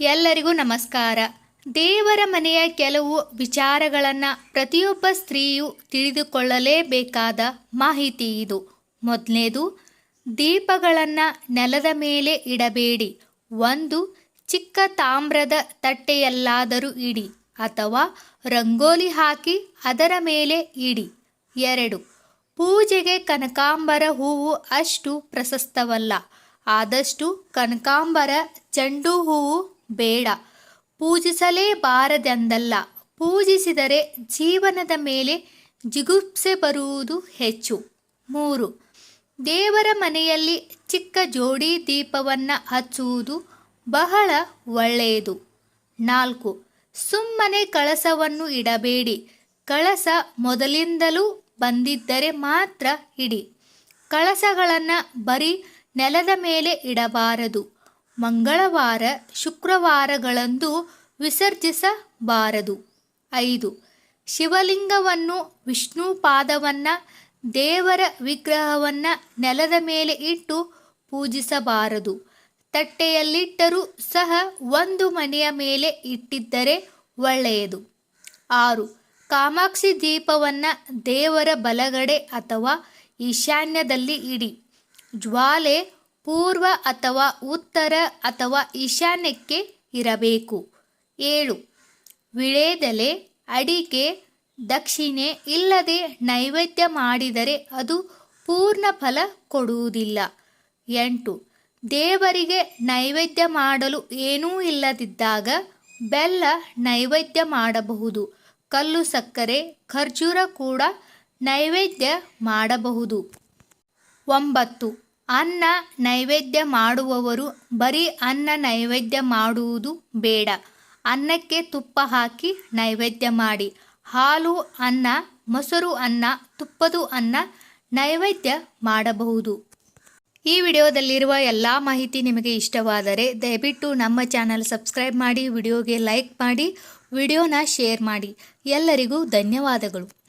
ಎಲ್ಲರಿಗೂ ನಮಸ್ಕಾರ. ದೇವರ ಮನೆಯ ಕೆಲವು ವಿಚಾರಗಳನ್ನು ಪ್ರತಿಯೊಬ್ಬ ಸ್ತ್ರೀಯು ತಿಳಿದುಕೊಳ್ಳಲೇಬೇಕಾದ ಮಾಹಿತಿ ಇದು. ಮೊದಲನೇದು ದೀಪಗಳನ್ನು ನೆಲದ ಮೇಲೆ ಇಡಬೇಡಿ. ಒಂದು, ಚಿಕ್ಕ ತಾಮ್ರದ ತಟ್ಟೆಯಲ್ಲಾದರೂ ಇಡಿ ಅಥವಾ ರಂಗೋಲಿ ಹಾಕಿ ಅದರ ಮೇಲೆ ಇಡಿ. ಎರಡು, ಪೂಜೆಗೆ ಕನಕಾಂಬರ ಹೂವು ಅಷ್ಟು ಪ್ರಶಸ್ತವಲ್ಲ. ಆದಷ್ಟು ಕನಕಾಂಬರ, ಚೆಂಡು ಹೂವು ಬೇಡ. ಪೂಜಿಸಲೇಬಾರದೆಂದಲ್ಲ. ಪೂಜಿಸಿದರೆ ಜೀವನದ ಮೇಲೆ ಜಿಗುಪ್ಸೆ ಬರುವುದು ಹೆಚ್ಚು. ಮೂರು. ದೇವರ ಮನೆಯಲ್ಲಿ ಚಿಕ್ಕ ಜೋಡಿ ದೀಪವನ್ನು ಹಚ್ಚುವುದು ಬಹಳ ಒಳ್ಳೆಯದು. ನಾಲ್ಕು. ಸುಮ್ಮನೆ ಕಳಸವನ್ನು ಇಡಬೇಡಿ. ಕಳಸ ಮೊದಲಿಂದಲೂ ಬಂದಿದ್ದರೆ ಮಾತ್ರ ಇಡಿ. ಕಳಸಗಳನ್ನು ಬರೀ ನೆಲದ ಮೇಲೆ ಇಡಬಾರದು. ಮಂಗಳವಾರ ಶುಕ್ರವಾರಗಳಂದು ವಿಸರ್ಜಿಸಬಾರದು. ಐದು. ಶಿವಲಿಂಗವನ್ನು ವಿಷ್ಣು ಪಾದವನ್ನು ದೇವರ ವಿಗ್ರಹವನ್ನು ನೆಲದ ಮೇಲೆ ಇಟ್ಟು ಪೂಜಿಸಬಾರದು. ತಟ್ಟೆಯಲ್ಲಿಟ್ಟರೂ ಸಹ ಒಂದು ಮನೆಯ ಮೇಲೆ ಇಟ್ಟಿದ್ದರೆ ಒಳ್ಳೆಯದು. ಆರು. ಕಾಮಾಕ್ಷಿ ದೀಪವನ್ನು ದೇವರ ಬಲಗಡೆ ಅಥವಾ ಈಶಾನ್ಯದಲ್ಲಿ ಇಡಿ. ಜ್ವಾಲೆ ಪೂರ್ವ ಅಥವಾ ಉತ್ತರ ಅಥವಾ ಈಶಾನ್ಯಕ್ಕೆ ಇರಬೇಕು. ಏಳು. ವಿಳೆದೆಲೆ ಅಡಿಕೆ ದಕ್ಷಿಣೆ ಇಲ್ಲದೆ ನೈವೇದ್ಯ ಮಾಡಿದರೆ ಅದು ಪೂರ್ಣ ಫಲ ಕೊಡುವುದಿಲ್ಲ. ಎಂಟು. ದೇವರಿಗೆ ನೈವೇದ್ಯ ಮಾಡಲು ಏನೂ ಇಲ್ಲದಿದ್ದಾಗ ಬೆಲ್ಲ ನೈವೇದ್ಯ ಮಾಡಬಹುದು. ಕಲ್ಲು ಸಕ್ಕರೆ, ಖರ್ಜೂರ ಕೂಡ ನೈವೇದ್ಯ ಮಾಡಬಹುದು. ಒಂಬತ್ತು. ಅನ್ನ ನೈವೇದ್ಯ ಮಾಡುವವರು ಬರೀ ಅನ್ನ ನೈವೇದ್ಯ ಮಾಡುವುದು ಬೇಡ. ಅನ್ನಕ್ಕೆ ತುಪ್ಪ ಹಾಕಿ ನೈವೇದ್ಯ ಮಾಡಿ. ಹಾಲು ಅನ್ನ, ಮೊಸರು ಅನ್ನ, ತುಪ್ಪದು ಅನ್ನ ನೈವೇದ್ಯ ಮಾಡಬಹುದು. ಈ ವಿಡಿಯೋದಲ್ಲಿರುವ ಎಲ್ಲ ಮಾಹಿತಿ ನಿಮಗೆ ಇಷ್ಟವಾದರೆ ದಯವಿಟ್ಟು ನಮ್ಮ ಚಾನಲ್ ಸಬ್ಸ್ಕ್ರೈಬ್ ಮಾಡಿ, ವಿಡಿಯೋಗೆ ಲೈಕ್ ಮಾಡಿ, ವಿಡಿಯೋನ ಶೇರ್ ಮಾಡಿ. ಎಲ್ಲರಿಗೂ ಧನ್ಯವಾದಗಳು.